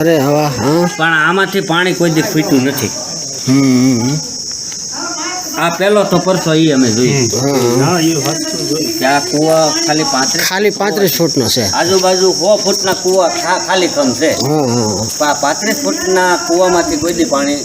અરે હવા હા? પણ આમાંથી પાણી કોઈ દી ફૂટ્યું નથી. આ પેલો તો પરસો એ અમે જોયું. કે આ કૂવા ખાલી પાંત્રીસ ખાલી પાંત્રીસ ફૂટનો છે. આજુબાજુ સો ફૂટના કૂવા ખાલી કમ છે. પાંત્રીસ ફૂટના કૂવામાંથી કોઈ દી પાણી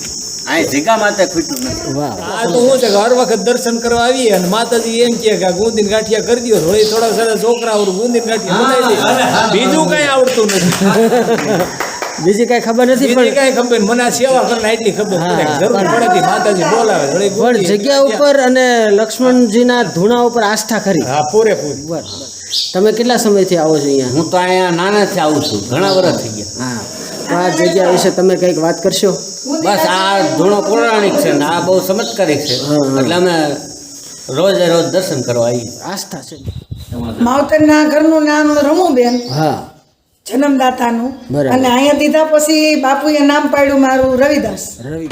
અહીં જીગા માથે ફૂટ્યું નથી. આ તો શું છે કે હર વખત દર્શન કરવા આવીએ અને માતાજી એમ કે ગુંદીન ગાંઠિયા કરી દો થોડી થોડા સારા છોકરા ગુંદીન ગાંઠિયા બીજું કઈ આવડતું નથી. બીજી કઈ ખબર નથી પણ કઈ ખબર મને સેવા કરીને એટલી ખબર જરૂર પડે માતાજી બોલાવે પણ જગ્યા ઉપર અને લક્ષ્મણજીના ધૂણા ઉપર આસ્થા ખરી હા પૂરેપૂરી. બરાબર. તમે કેટલા સમયથી આવો છો અહીંયા? હું તો અહીંયા નાનાથી આવું છું. ઘણા વર્ષ થઈ ગયા. હા. તો આ જગ્યા વિશે તમે કંઈક વાત કરશો? બસ આ ધૂણો પૌરાણિક છે ને આ બહુ ચમત્કારિક છે. એટલે અમે રોજે રોજ દર્શન કરવા આવીએ. આસ્થા છે. માવતરના ઘરનું નામ રમુબેન. હા. જન્મદાતાનું. અને અહીંયા દીધા પછી બાપુએ નામ પાડ્યું મારું રવિદાસ. રવિ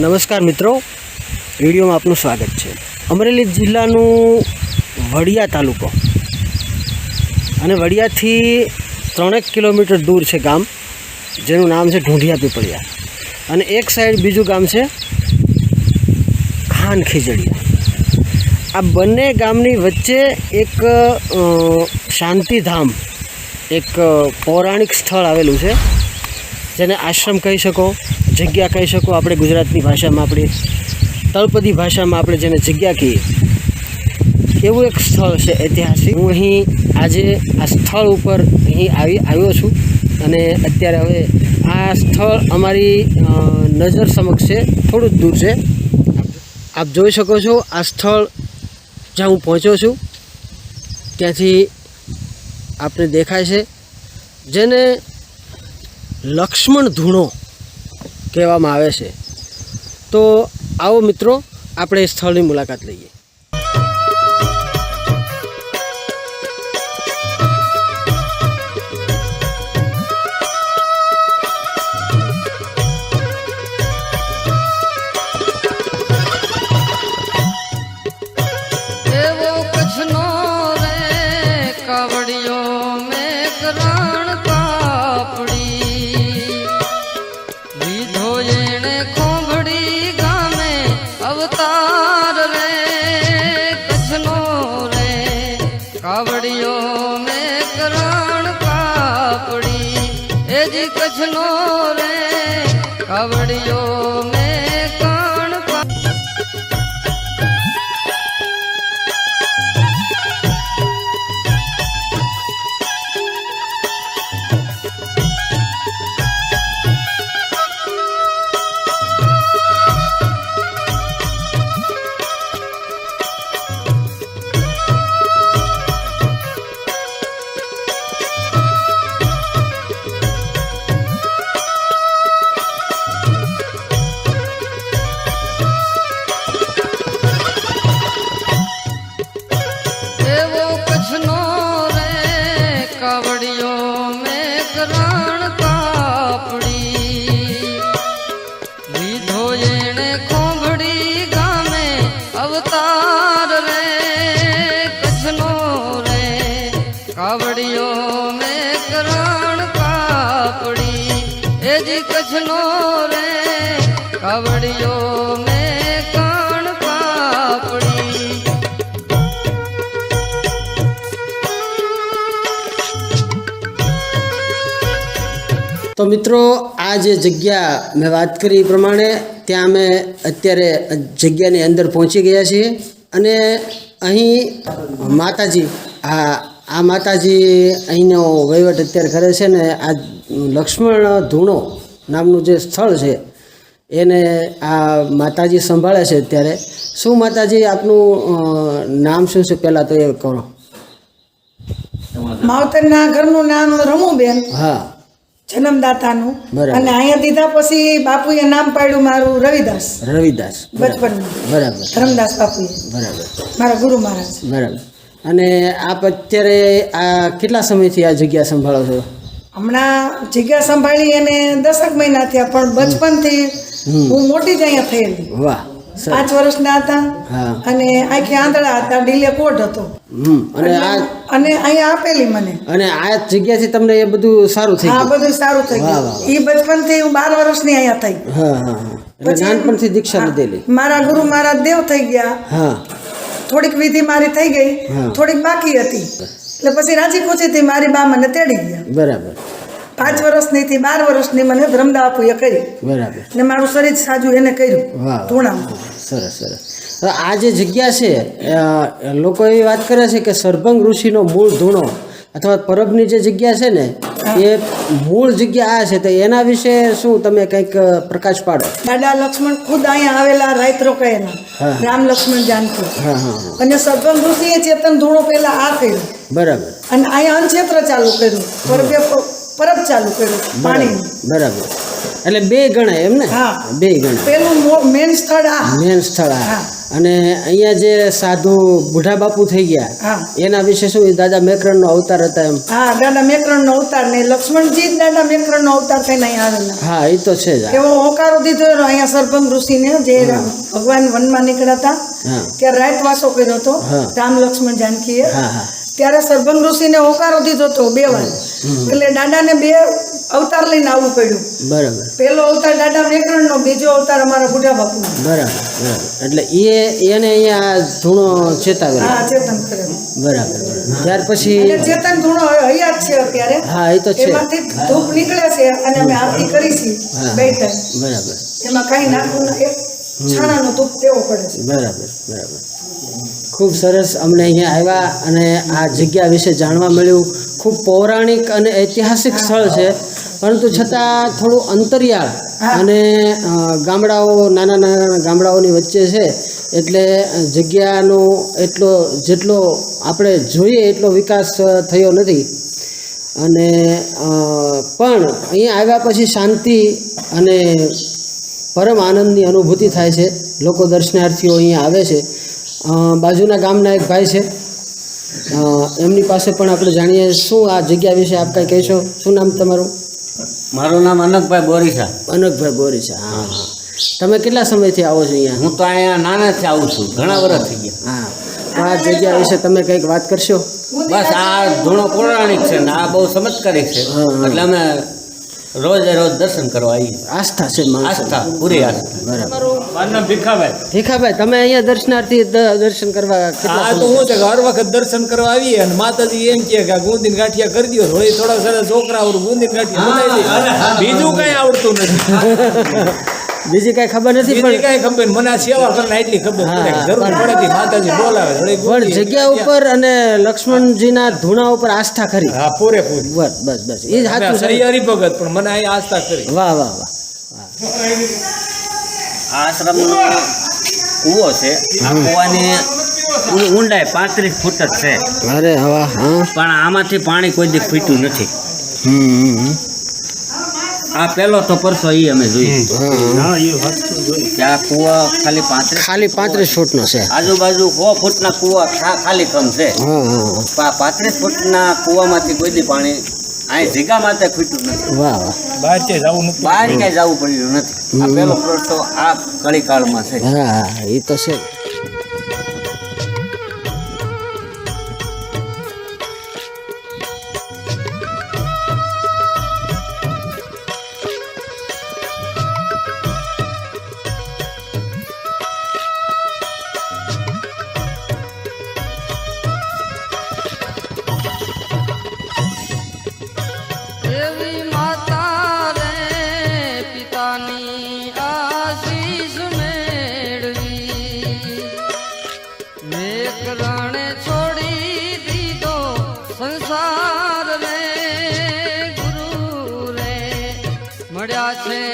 નમસ્કાર મિત્રો. વિડીયોમાં આપનું સ્વાગત છે. અમરેલી જિલ્લાનું વડિયા તાલુકો. અને વડિયાથી ત્રણેક કિલોમીટર દૂર છે ગામ જેનું નામ છે ઢૂંઢિયા પીપળિયા. અને એક સાઈડ બીજું ગામ છે ખાન ખીજડીયા. આ બંને ગામની વચ્ચે એક શાંતિધામ, એક પૌરાણિક સ્થળ આવેલું છે. જેને આશ્રમ કહી શકો, જગ્યા કહી શકો આપણે ગુજરાતની ભાષામાં આપણી. તળપદી ભાષામાં આપણે જેને જગ્યા કહીએ. એવું એક સ્થળ છે ઐતિહાસિક. હું અહીં આજે આ સ્થળ ઉપર અહીં આવી, આવ્યો છું. અને અત્યારે હવે આ સ્થળ અમારી નજર સમક્ષ છે. થોડું જ દૂર છે. આપ જોઈ શકો છો આ સ્થળ જ્યાં હું પહોંચ્યો છું, ત્યાંથી આપને દેખાય છે, જેને લક્ષ્મણ ધૂણો કહેવામાં આવે છે. તો આવો મિત્રો, આપણે એ સ્થળની મુલાકાત લઈએ. તો મિત્રો આ જે જગ્યા મેં વાત કરી એ પ્રમાણે ત્યાં અમે અત્યારે જગ્યાની અંદર પહોંચી ગયા છીએ. અને અહીં માતાજી હા આ માતાજી અહીંનો વહીવટ અત્યારે કરે છે ને આ લક્ષ્મણ ધૂણો નામનું જે સ્થળ છે એને આ માતાજી સંભાળે છે અત્યારે. શું માતાજી આપનું નામ શું છે પહેલાં તો એ કરો. માવતરના ઘરનું નામ રમુબેન. હા. જન્મદાતાનું. અને અહીંયા દીધા પછી બાપુએ નામ પાડ્યું મારું રવિદાસ. રવિદાસ. બચપનમાં બરાબર. ધરમદાસ બાપુએ. બરાબર. મારા ગુરુ મહારાજ. બરાબર. અને આપ અત્યારે આ કેટલા સમયથી આ જગ્યા સંભાળો છો? હમણાં જગ્યા સંભાળી અને દસક મહિના થયા પણ બચપનથી હું મોટી જ અહીંયા થયેલી. વાહ. પાંચ વર્ષના હતા અને આખી આંધળા હતા ડીલે કોટ હતો. અને અને અહીંયા આપેલી મને. અને આ જગ્યાથી તમને એ બધું સારું થઈ હા ગયું? બધું સારું થઈ ગયું. એ બચપનથી હું બાર વર્ષની અહીંયા થઈ. નાનપણથી દીક્ષા લીધેલી. મારા ગુરુ મારા દેવ થઈ ગયા. થોડીક વિધિ મારી થઈ ગઈ. થોડીક બાકી હતી. એટલે પછી રાજી ખુશીથી મારી બા મને તેડી ગયા. બરાબર. પાંચ વર્ષની થી બાર વર્ષની મને બ્રહ્મદા બાપુએ કરી. બરાબર. ને મારું શરીર સાજુ એને કર્યું ધૂણા સરસ સરસ. આ જે જગ્યા છે લોકો એવી વાત કરે છે કે સરભંગ ઋષિનો મૂળ ધૂણો અથવા પરબની જે જગ્યા છે ને એ મૂળ જગ્યા આ છે તો એના વિશે શું તમે કંઈક પ્રકાશ પાડો? દાદા લક્ષ્મણ ખુદ અહીંયા આવેલા રાત રોકાયેલા રામ લક્ષ્મણ જાનકી. હા હા હા. અને સર્પંચ ઋષિએ ચેતન ધૂણો પહેલા આ કર્યું. બરાબર. અને અહીંયા અનક્ષેત્ર ચાલુ કર્યું. પરબે પરબ ચાલુ કર્યું પાણીનું બરાબર. એટલે બે ગણાય એમ ને? હા. બે ગણાય. પેલું મેન સ્થળ આ. મેન સ્થળ આ. અને અહીંયા જે સાધુ બુઢા બાપુ થઈ ગયા હા. એના વિશે શું? દાદા દાદા મેકરણનો અવતાર હતા એમ. હા દાદા મેકરણનો અવતાર ને લક્ષ્મણજી જ દાદા મેકરણનો અવતાર થઈને અહીંયા આવેલા. હા એ તો છે જ એવો હોકારો દીધો અહીંયા સરપંચ ઋષિને જે ભગવાન વનમાં નીકળ્યા હતા. ત્યારે રાત વાસો કર્યો હતો રામ લક્ષ્મણ જાનકીએ. હા હા. ત્યારે સરભંગ ઋષિને હોકારો દીધો હતો બે વાર. એટલે દાદાને બે અવતાર લઈને આવવું પડ્યું. બરાબર. પહેલો અવતાર દાદા નો બીજો અવતાર અમારા બુઢા બાપુ બરાબર બરાબર. એટલે એ એને અહીંયા ધૂણો ચેતાવેલો હા ચેતન કરે. બરાબર ત્યાર પછી ચેતન ધૂણો હયાત છે અત્યારે. હા એ તો છે. એમાંથી ધૂપ નીકળે છે અને અમે આરતી કરી છે. બરાબર. એમાં કાંઈ નાખવું એક છાણાનો ધૂપ દેવો પડે છે. બરાબર બરાબર. ખૂબ સરસ અમને અહીંયા આવ્યા અને આ જગ્યા વિશે જાણવા મળ્યું. ખૂબ પૌરાણિક અને ઐતિહાસિક સ્થળ છે. પરંતુ છતાં થોડું અંતરિયાળ અને ગામડાઓ નાના નાના ગામડાઓની વચ્ચે છે. એટલે જગ્યાનો એટલો જેટલો આપણે જોઈએ એટલો વિકાસ થયો નથી. અને પણ અહીંયા આવ્યા પછી શાંતિ અને પરમ આનંદની અનુભૂતિ થાય છે. લોકો દર્શનાર્થીઓ અહીંયા આવે છે. બાજુના ગામના એક ભાઈ છે. એમની પાસે પણ આપણે જાણીએ શું આ જગ્યા વિશે આપ કંઈ કહેશો? શું નામ તમારું? મારું નામ અનકભાઈ બોરીસા. અનકભાઈ બોરી છે હા હા. તમે કેટલા સમયથી આવો છો અહીંયા? હું તો અહીંયા નાનાથી આવું છું ઘણા વર્ષ થઈ ગયા. હા. તો આ જગ્યા વિશે તમે કંઈક વાત કરશો? બસ આ ધૂણો પૌરાણિક છે ને આ બહુ ચમત્કારિક છે. એટલે અમે રોજે રોજ દર્શન કરવા આવીએ. આસ્થા છે આસ્થા પૂરી આસ્થા. બરાબર. મારું ભીખાભાઈ. ભીખાભાઈ તમે અહીંયા દર્શનાર્થી દર્શન કરવા આ તો હું છે કે હર વખત દર્શન કરવા આવીએ અને માતાજી એમ કહે કે ગુંદીન ગાંઠિયા કરી દો થોડી થોડા સારા છોકરા આવડું ગુંદીન ગાંઠિયા બનાવી દે. બીજું કઈ આવડતું નથી. બીજી કાંઈ ખબર નથી પણ કઈ ખબર મને સેવા કરીને એટલી ખબર જરૂર પડે માતાજી બોલાવે પણ જગ્યા ઉપર અને લક્ષ્મણજીના ધૂણા ઉપર આસ્થા ખરી. હા પૂરેપૂરી. બસ બસ બસ. એ સાચું સૈયારી ભગત પણ મને અહીં આસ્થા કરી. વાહ વાહ વાહ. આશ્રમ આશ્રમનો કૂવો છે. કૂવાની ઊંડાઈ પાંત્રીસ ફૂટ જ છે. અરે હવા હા. પણ આમાંથી પાણી કોઈ દી ફૂટ્યું નથી. હમ. આ પેલો તો પરસો એ અમે જોઈ. કે આ કુવા ખાલી પાંત્રીસ ખાલી પાંત્રીસ ફૂટનો છે. આજુબાજુ સો ફૂટના ના ખા- ખાલી કમ છે. પાંત્રીસ ફૂટ ના આ પાંત્રીસ ફૂટના કૂવામાંથી કોઈ બી પાણી અહીં જીગા માટે ખૂટ્યું નથી. વાહ વાહ. બહાર છે જવું નથી. બહાર ક્યાંય જવું પડ્યું નથી. આ પેલો પ્લોટ તો આ કળી કાળમાં છે. હા હા એ તો છે. Yeah.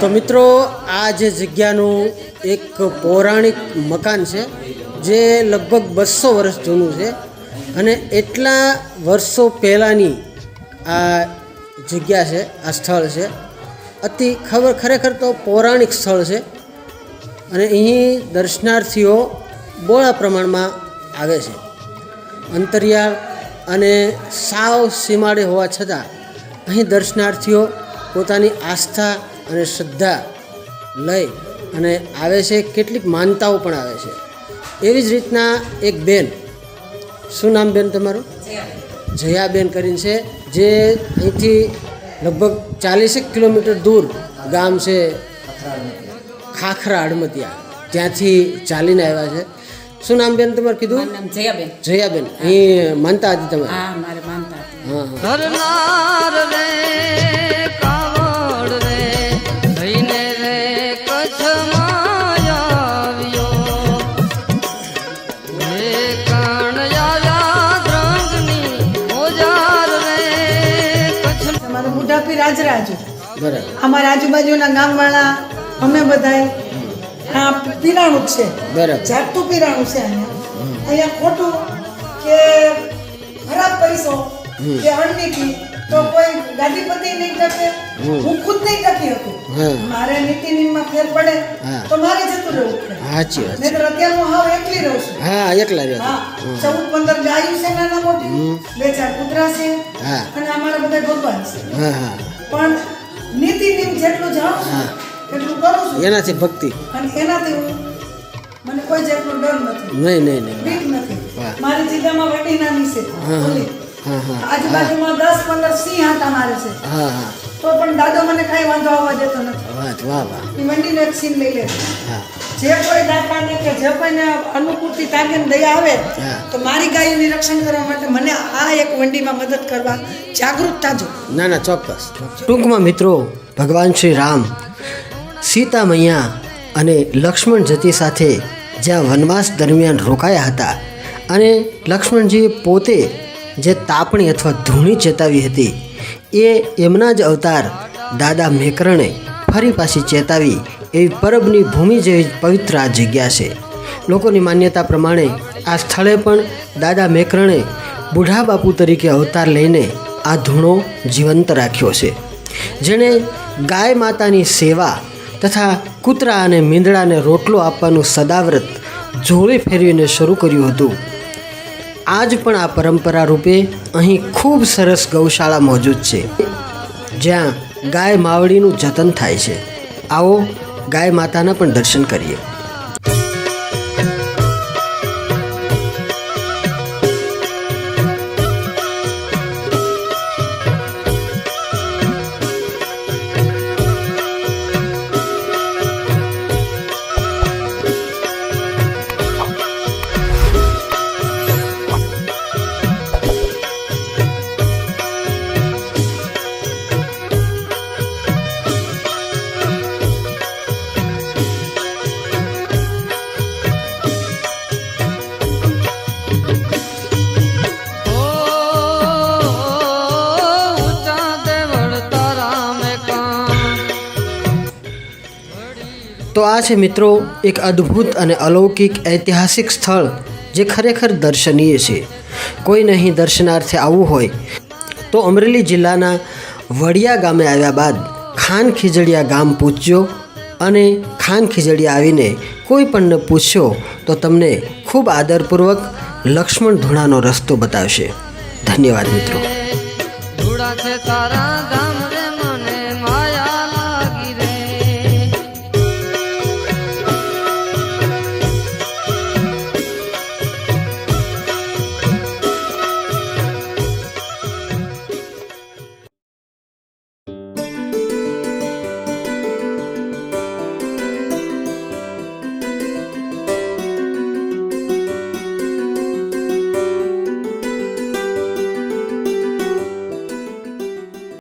તો મિત્રો, આ જે જગ્યાનું એક પૌરાણિક મકાન છે, જે લગભગ બસો વર્ષ જૂનું છે, અને એટલા વર્ષો પહેલાંની આ જગ્યા છે, આ સ્થળ છે. અતિ ખબર, ખરેખર તો પૌરાણિક સ્થળ છે. અને અહીં દર્શનાર્થીઓ બહોળા પ્રમાણમાં આવે છે. અંતરિયાળ અને સાવ સીમાડે હોવા છતાં અહીં દર્શનાર્થીઓ પોતાની આસ્થા અને શ્રદ્ધા લઈ અને આવે છે કેટલીક માનતાઓ પણ આવે છે. એવી જ રીતના એક બેન, શું નામ બેન તમારું? જયાબેન કરીને છે, જે અહીંથી લગભગ ચાલીસેક કિલોમીટર દૂર ગામ છે ખાખરા હડમતિયા ત્યાંથી ચાલીને આવ્યા છે. શું નામ બેન તમારે કીધું? નામ જયાબેન. જયાબેન. અહીં માનતા હતી તમે હા મારે માનતા હા રાજરાજુ બરાબર. અમારા આજુબાજુના ગામવાળા અમે બધાય આ પીરાણું છે. જાતું પીરાણું છે અહીંયા અહીંયા ખોટું કે ખરાબ પૈસો કે અણનીતિ તો કોઈ ગાદીપતિ નહીં ટકે. હું ખુદ નહીં ટકી હા. મારે નીતિ નિયમમાં ફેર પડે તો મારે જતું રહેવું સાચી વાત નહીં તો અત્યારે હું હાવ એકલી રહું છું. હા એકલા હા રહ્યા ચૌદ પંદર ગાયું છે નાના મોટી. બે ચાર કૂતરા છે. હા. અને અમારા બધા ભગવાન છે. હા હા. પણ નીતિ નિયમ જેટલું જાણું છું એટલું કરું છું. એનાથી ભક્તિ. અને એનાથી હું મને કોઈ જાતનો ડર નથી. નહીં નહીં નહીં. બીક નથી. મારી જગ્યામાં વટી નાની છે. આજુબાજુમાં દસ પંદર સિંહ હતા મારે છે. તો પણ દાદો મને કાંઈ વાંધો આવવા દેતો નથી. વાહ વાહ વાહ. એ વંડીનો એક સીન લઈ લે. જે કોઈ દાતાને કે જે કોઈને અનુકૂળથી તાગે દયા આવે તો મારી ગાયનું રક્ષણ કરવા માટે મને આ એક વંડીમાં મદદ કરવા જાગૃત થાજો ના ના ચોક્કસ. ટૂંકમાં મિત્રો ભગવાન શ્રી રામ સીતા મૈયા અને લક્ષ્મણ જતી સાથે જ્યાં વનવાસ દરમિયાન રોકાયા હતા અને લક્ષ્મણજીએ પોતે જે તાપણી અથવા ધૂણી ચેતાવી હતી, એ એમના જ અવતાર દાદા મેકરણે ફરી પાછી ચેતાવી એવી પરબની ભૂમિ જેવી પવિત્ર આ જગ્યા છે. લોકોની માન્યતા પ્રમાણે આ સ્થળે પણ દાદા મેકરણે બુઢા બાપુ તરીકે અવતાર લઈને આ ધૂણો જીવંત રાખ્યો છે. જેણે ગાય માતાની સેવા તથા કૂતરા અને મીંદડાને રોટલો આપવાનું સદાવ્રત જોડે ફેરવીને શરૂ કર્યું હતું. આજ પણ આ પરંપરા રૂપે અહીં ખૂબ સરસ ગૌશાળા મોજૂદ છે. જ્યાં ગાય માવડીનું જતન થાય છે. આવો ગાય માતાના પણ દર્શન કરીએ. તો આ છે મિત્રો એક અદ્ભુત અને અલૌકિક ઐતિહાસિક સ્થળ જે ખરેખર દર્શનીય છે. કોઈને અહીં દર્શનાર્થે આવવું હોય તો અમરેલી જિલ્લાના વડિયા ગામે આવ્યા બાદ ખાન ખીજડીયા ગામ પૂછજો અને ખાન ખીજડીયા આવીને કોઈ પણને પૂછશો તો તમને ખૂબ આદરપૂર્વક લક્ષ્મણ ધૂણાનો રસ્તો બતાવશે. ધન્યવાદ મિત્રો.